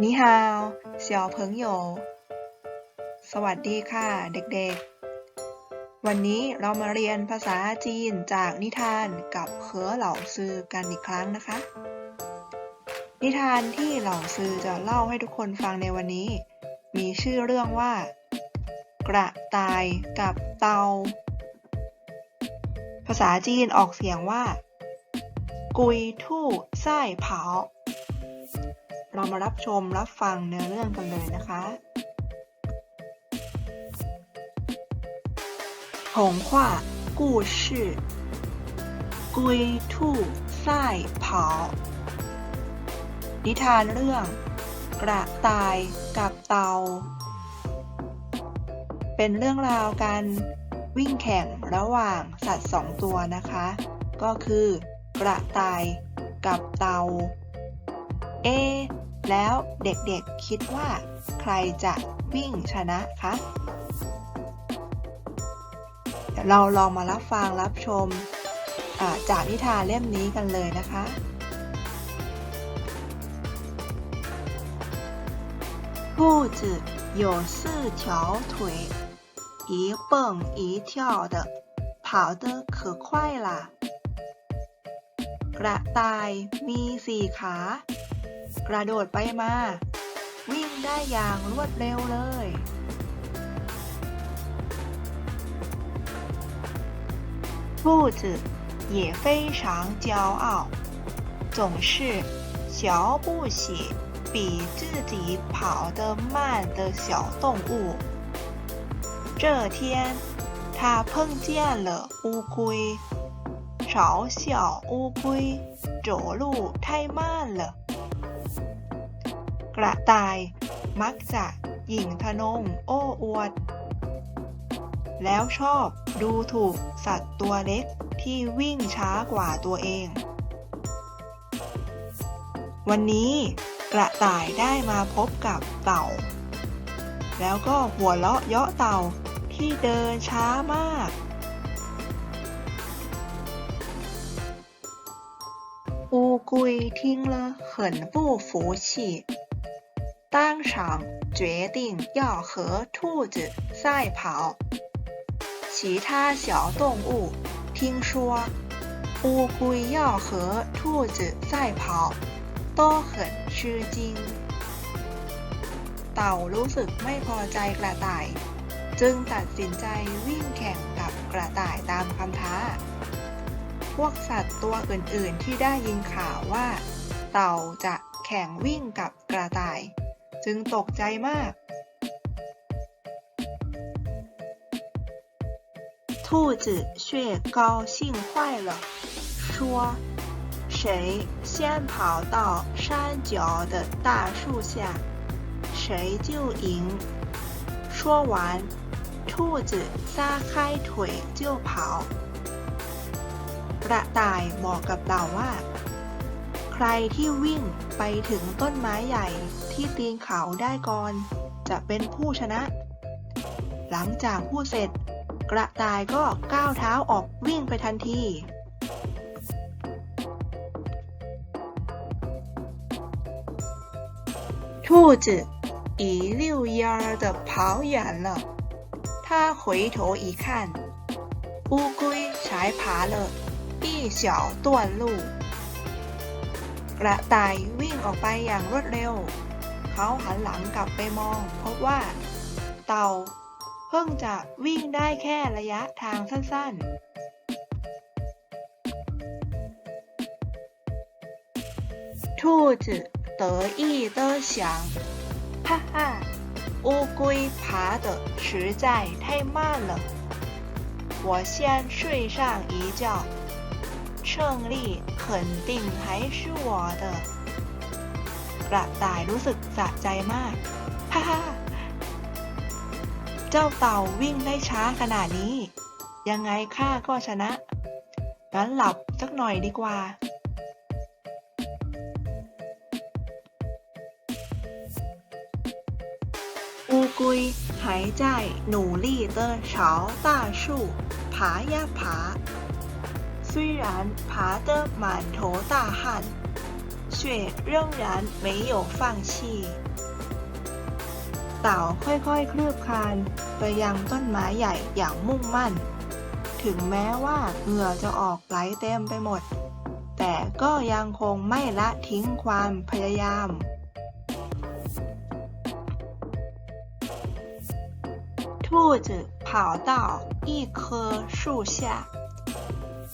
นิฮาวเสี่ยวเพิงโย สวัสดีค่ะ เด็กๆ วันนี้เรามาเรียนภาษาจีนจากนิทานกับเขอเหล่าซือกันอีกครั้งนะคะ นิทานที่เหล่าซือจะเล่าให้ทุกคนฟังในวันนี้ มีชื่อเรื่องว่า กระต่ายกับเตา ภาษาจีนออกเสียงว่า กุยทู่ไส้เผา เรามารับชมรับฟังเนื้อเรื่องกันเลยนะคะ童话故事龟兔赛跑นิทานเรื่อง กระต่ายกับเตา เป็นเรื่องราวการวิ่งแข่งระหว่างสัตว์สองตัวนะคะ ก็คือ กระต่ายกับเตา เอะแล้วเด็กๆคิดว่า ใครจะวิ่งชนะคะ เดี๋ยวเราลองมารับฟังรับชมอ่าจากนิทานเล่มนี้กันเลยนะคะ 兔子有四条腿，一蹦一跳的，跑得可快啦。กระต่ายมีสี่ขา กระโดดไปมา วิ่งได้อย่างรวดเร็วเลย 兔子也非常骄傲，总是瞧不起比自己跑得慢的小动物。这天，他碰见了乌龟，嘲笑乌龟走路太慢了。 กระต่ายมักจะหยิ่งทะนงโอ้อวด แล้วชอบดูถูกสัตว์ตัวเล็กที่วิ่งช้ากว่าตัวเอง วันนี้กระต่ายได้มาพบกับเต่า แล้วก็หัวเราะเยาะเต่าที่เดินช้ามาก 乌龟听了很不服气， 当场决定要和兔子赛跑。其他小动物听说乌龟要和兔子赛跑，都很吃惊。เต่ารู้สึกไม่พอใจกระต่าย จึงตัดสินใจวิ่งแข่งกับกระต่ายตามคำท้า พวกสัตว์ตัวอื่นๆที่ได้ยินข่าวว่า เต่าจะแข่งวิ่งกับกระต่าย จึงตกใจมาก 兔子却高兴坏了，说：“谁先跑到山脚的大树下，谁就赢。”说完，兔子撒开腿就跑。กระต่ายบอกกับเต่าว่า ใค รที่วิ่งไปถึงต้นไม้ใหญ่ที่ตีนเขาได้ก่อน จะเป็นผู้ชนะ หลังจากพูดเสร็จ กระต่ายก็ก้าวเท้าออกวิ่งไปทันที 兔子一溜烟儿的跑远了，他回头一看，乌龟才爬了一小段路 กระต่ายวิ่งออกไปอย่างรวดเร็ว เขาหันหลังกลับไปมอง พบว่า เต่าเพิ่งจะวิ่งได้แค่ระยะทางสั้นๆ兔子得意的想哈哈乌龟爬得实在太慢了我先睡上一觉 胜利肯定还是我的กระต่ายรู้สึกสะใจมาก ฮ่าฮ่าเจ้าเต่าวิ่งได้ช้าขนาดนี้ ยังไงข้าก็ชนะ งั้นหลับสักหน่อยดีกว่า 乌龟还在努力地朝大树爬呀爬。 虽然爬得满头大汗， 却仍然没有放弃เต่าค่อยๆเคลือบคลานไปยังต้นไม้ใหญ่อย่างมุ่งมั่น ถึงแม้ว่าเหงื่อจะออกไหลเต็มไปหมด แต่ก็ยังคงไม่ละทิ้งความพยายาม兔子跑到一棵树下，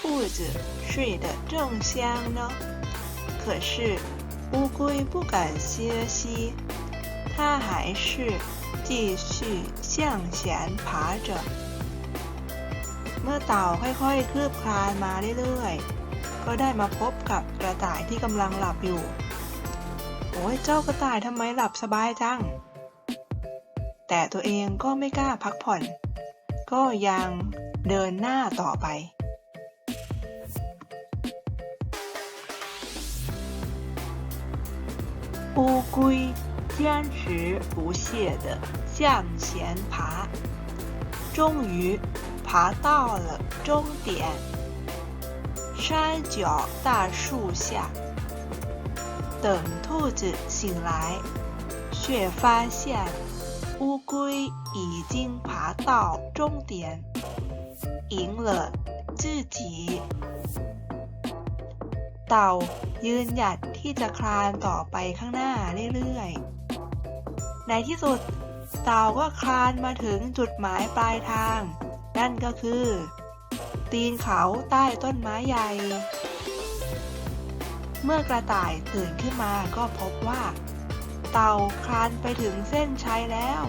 兔子睡得正香呢。可是乌龟不敢歇息，它还是继续向前爬着。เมื่อเต่าค่อยๆคืบคลานมาเรื่อยๆ ก็ได้มาพบกับกระต่ายที่กำลังหลับอยู่ โอ้ยเจ้ากระต่ายทำไมหลับสบายจัง แต่ตัวเองก็ไม่กล้าพักผ่อนก็ยังเดินหน้าต่อไป 乌龟坚持不懈地向前爬，终于爬到了终点——山脚大树下。等兔子醒来，却发现。乌龟已经爬到终点，赢了自己 เต่ายืนหยัดที่จะคลานต่อไปข้างหน้าเรื่อยๆ ในที่สุด เต่าก็คลานมาถึงจุดหมายปลายทาง นั่นก็คือ ตีนเขาใต้ต้นไม้ใหญ่ เมื่อกระต่ายตื่นขึ้นมาก็พบว่า เต่าคลานไปถึงเส้นชัยแล้ว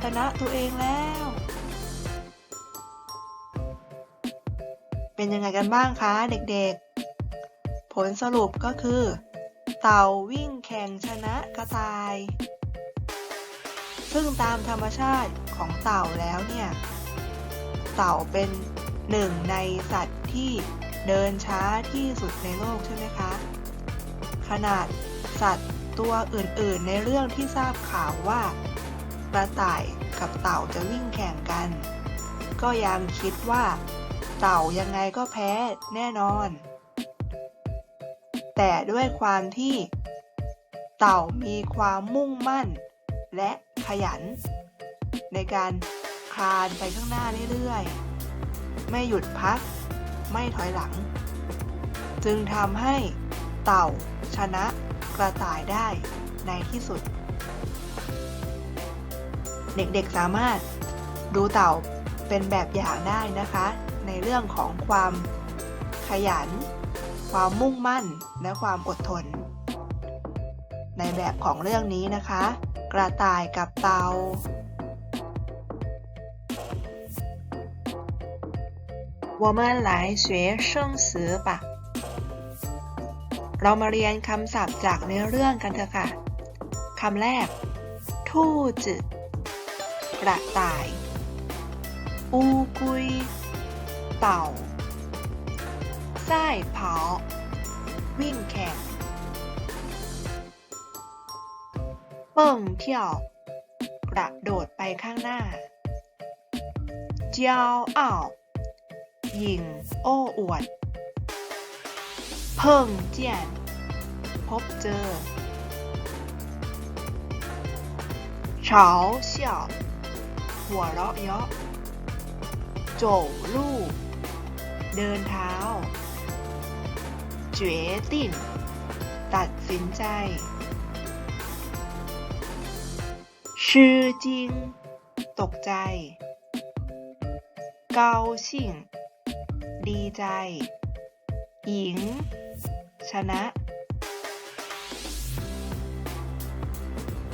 ชนะตัวเองแล้ว เป็นยังไงกันบ้างคะเด็กๆ ผลสรุปก็คือ เต่าวิ่งแข่งชนะกระต่าย ซึ่งตามธรรมชาติของเต่าแล้วเนี่ย เต่าเป็นหนึ่งในสัตว์ที่เดินช้าที่สุดในโลกใช่ไหมคะ ขนาดสัตว์ตัวอื่นๆ ในเรื่องที่ทราบข่าวว่ากระต่ายกับเต่าจะวิ่งแข่งกัน ก็ยังคิดว่า เต่ายังไงก็แพ้แน่นอน แต่ด้วยความที่ เต่ามีความมุ่งมั่น และขยัน ในการคลานไปข้างหน้าเรื่อยๆ ไม่หยุดพัก ไม่ถอยหลัง จึงทำให้เต่าชนะกระต่ายได้ในที่สุด เด็กๆสามารถดูเต่าเป็นแบบอย่างได้นะคะ ในเรื่องของความขยัน ความมุ่งมั่นและความอดทน ในแบบของเรื่องนี้นะคะ กระต่ายกับเต่า我们来学生词吧。เรามาเรียนคำศัพท์จากเนื้อเรื่องกันเถอะค่ะ คำแรก ทู่จืกระต่าย อูกุย เต่า ไส้เผา วิ่งแข่งเปิ่งเที่ยว กระโดดไปข้างหน้าเจ้าอ้าวหญิง โอ้อวด เพิ่งเจียน พบเจอเฉาเสี่ยวหัวเราะเยาะโจลู่เดินเท้า เจ๋ติ่นตัดสินใจชื่อจริง ตกใจ เกาชิ่ง ดีใจ หญิงชนะ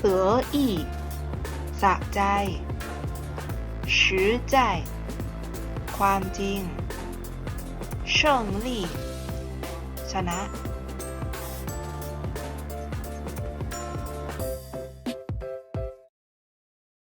得意สะใจ实在ความจริง胜利 ชนะ